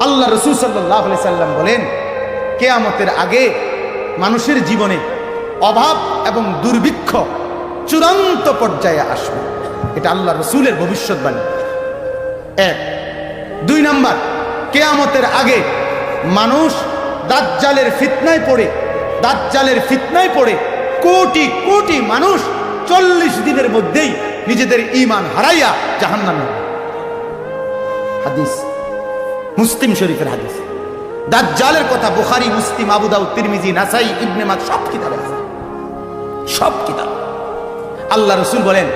আল্লাহ রসুল সাল্লাহ আলি সাল্লাম বলেন, কেয়ামতের আগে মানুষের জীবনে অভাব এবং দুর্ভিক্ষ চূড়ান্ত পর্যায়ে আসবে। এটা আল্লাহ রসুলের ভবিষ্যৎবাণী। এক। দুই নাম্বার, কেয়ামতের আগে মানুষ দাজ্জালের ফিতনায় পড়ে, দাজ্জালের ফিতনায় পড়ে কোটি কোটি মানুষ চল্লিশ দিনের মধ্যেই নিজেদের ইমান হারাইয়া জাহান্নামে হাদিস। মুসলিম শরীফের হাদিস। দাজ্জালের কথা বুখারি, মুসলিম, আবু দাউদ, তিরমিজি, নাসাই, ইবনে মাদ সব কিতাবে আছে। সব কিতাব। আল্লাহ রসুল বলেন,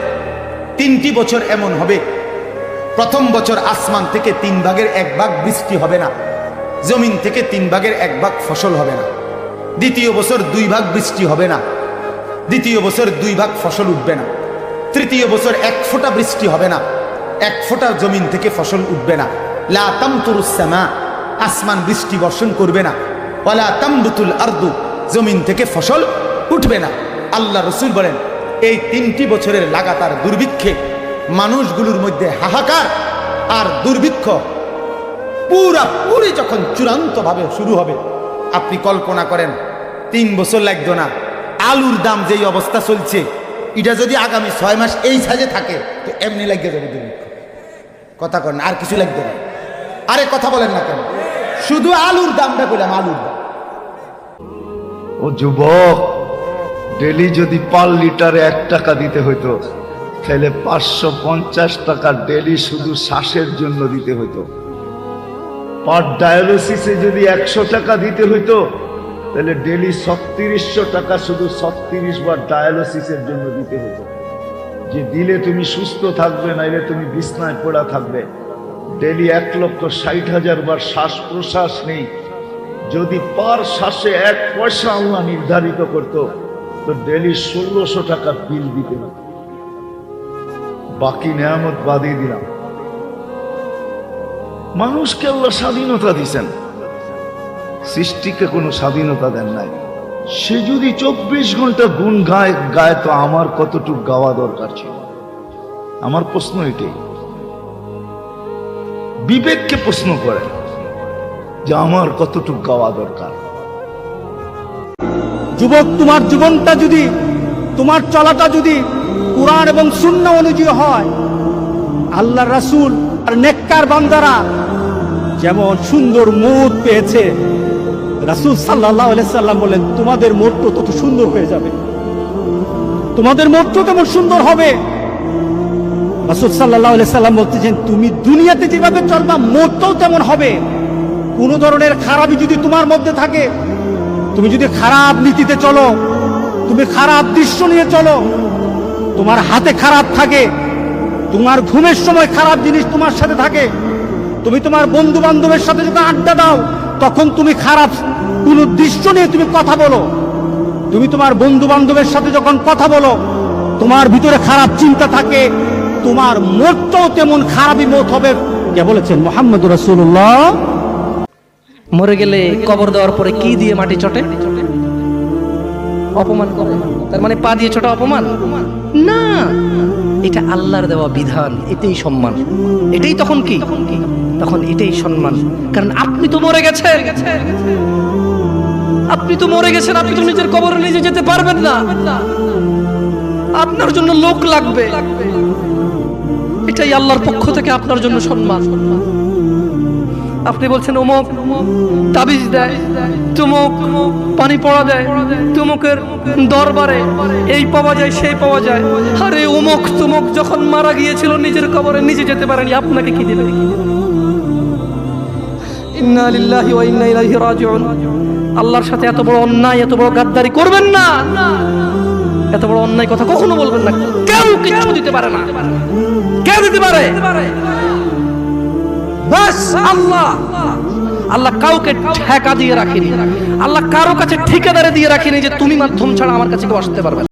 তিনটি বছর এমন হবে, প্রথম বছর আসমান থেকে তিন ভাগের এক ভাগ বৃষ্টি হবে না, জমিন থেকে তিন ভাগের এক ভাগ ফসল হবে না। দ্বিতীয় বছর দুই ভাগ বৃষ্টি হবে না, দ্বিতীয় বছর দুই ভাগ ফসল উঠবে না, তৃতীয় বছর এক ফোঁটা বৃষ্টি হবে না, এক ফোঁটা জমিন থেকে ফসল উঠবে না। লা আসমান বৃষ্টি বর্ষণ করবে না। ওয়ালা তামবুতুল আরদু, জমিন থেকে ফসল উঠবে না। আল্লাহ রসুল বলেন, এই তিনটি বছরের লাগাতার দুর্ভিক্ষে মানুষগুলোর মধ্যে হাহাকার আর দুর্ভিক্ষ পুরা পুরি যখন চূড়ান্তভাবে শুরু হবে। আপনি কল্পনা করেন, তিন বছর লাগতো না। আলুর দাম যেই অবস্থা চলছে, এটা যদি আগামী ছয় মাস এই সাজে থাকে, তো এমনি লাগিয়ে যাবে দুর্ভিক্ষ। কথা করেন আর কিছু লাগবে না। আরে কথা বলেন না কেন? শুধু আলুর দামটা বললাম, আলুর ও যুবক, ডেলি যদি পার লিটারে এক টাকা দিতে হইতো, তাহলে পাঁচশো পঞ্চাশ টাকা ডেলি শুধু শ্বাসের জন্য দিতে হইতো। পার ডায়ালিসিসে যদি একশো টাকা দিতে হইতো, তাহলে ডেলি ছত্রিশশো টাকা শুধু ছত্রিশ বার ডায়ালিসিসের জন্য দিতে হতো যে দিলে তুমি সুস্থ থাকবে, নাইলে তুমি বিছনায় পড়া থাকবে। ডেলি এক লক্ষ ষাট হাজার বার শ্বাস প্রশ্বাস নেই। যদি পার শ্বাসে এক পয়সা আল্লাহ নির্ধারিত করত, তো ডেলি ষোলোশো টাকা বিল দিতে হতো বাকি নেয়ামত বাদিয়ে দিলাম। মানুষকে আল্লাহ স্বাধীনতা দিছেন। সৃষ্টিকে কোনো স্বাধীনতা দেন নাই। সে যদি চব্বিশ ঘণ্টা গুণ গায় গায় তো আমার কতটুক গাওয়া দরকার ছিল? আমার প্রশ্ন এটাই। বিবেককে প্রশ্ন করে যে আমার কতটুক গাওয়া দরকার। যুবক, তোমার জীবনটা যদি, তোমার চলাটা যদি কোরআন এবং শূন্য অনুযায়ী হয় আল্লাহ রাসূল আর নেককার বান্দারা যেমন সুন্দর মুদ পেয়েছে, রাসূল সাল্লাহ সাল্লাম বলেন, তোমাদের মোট্ট তত সুন্দর হয়ে যাবে। তোমাদের মোট্ট তেমন সুন্দর হবে। রাসূল সাল্লাহ সাল্লাম বলতেছেন, তুমি দুনিয়াতে যেভাবে চলবা মোটটাও তেমন হবে। কোনো ধরনের খারাপই যদি তোমার মধ্যে থাকে, তুমি যদি খারাপ নীতিতে চলো, তুমি খারাপ দৃশ্য নিয়ে চলো, তোমার হাতে খারাপ থাকে, তোমার ঘুমের সময় খারাপ জিনিস তোমার সাথে থাকে, তুমি তোমার বন্ধু বান্ধবের সাথে যখন আড্ডা দাও, তখন তুমি খারাপ কোন দৃশ্য নিয়ে তুমি কথা বলো। তুমি তোমার বন্ধু বান্ধবের সাথে যখন কথা বলো, তোমার ভিতরে খারাপ চিন্তা থাকে তোমার মোটটাও তেমন খারাপই মত হবে। কে বলেছেন? মোহাম্মদ রসুল্লাহ মরে গেলে কবর দেওয়ার পরে কি দিয়ে মাটি চটে? অপমান করে। তার মানে পা দিয়ে ছোটা অপমান? না। এটা আল্লাহর দেওয়া বিধান এটাই সম্মান। এটাই তখন কি? তখন এটাই সম্মান। কারণ আপনি তো মরে গেছেন। আপনি তো মরে গেছেন, আপনি তো নিজের কবরে নিজে যেতে পারবেন না। আপনার জন্য লোক লাগবে। এটাই আল্লাহর পক্ষ থেকে আপনার জন্য সম্মান। আপনি বলছেন অমুক তাবিজ দেয়, তুমুক পানি পড়া দেয়, তুমুকের দরবারে এই পাওয়া যায়, সেই পাওয়া যায়। আরে অমুক তুমুক যখন মারা গিয়েছিল নিজের কবরে, নিজে যেতে পারেনি, আপনাকে কি দেবে? আল্লাহর সাথে এত বড় অন্যায়, এত বড় গাদ্দারি করবেন না। এত বড় অন্যায় কথা কখনো বলবেন না। কেউ কিছু দিতে পারে না। কে দিতে পারে? আল্লাহ। কাউকে ঠেকা দিয়ে রাখিনি। আল্লাহ কারও কাছে ঠিকাদারে দিয়ে রাখিনি যে তুমি মাধ্যম ছাড়া আমার কাছে কেউ আসতে পারবে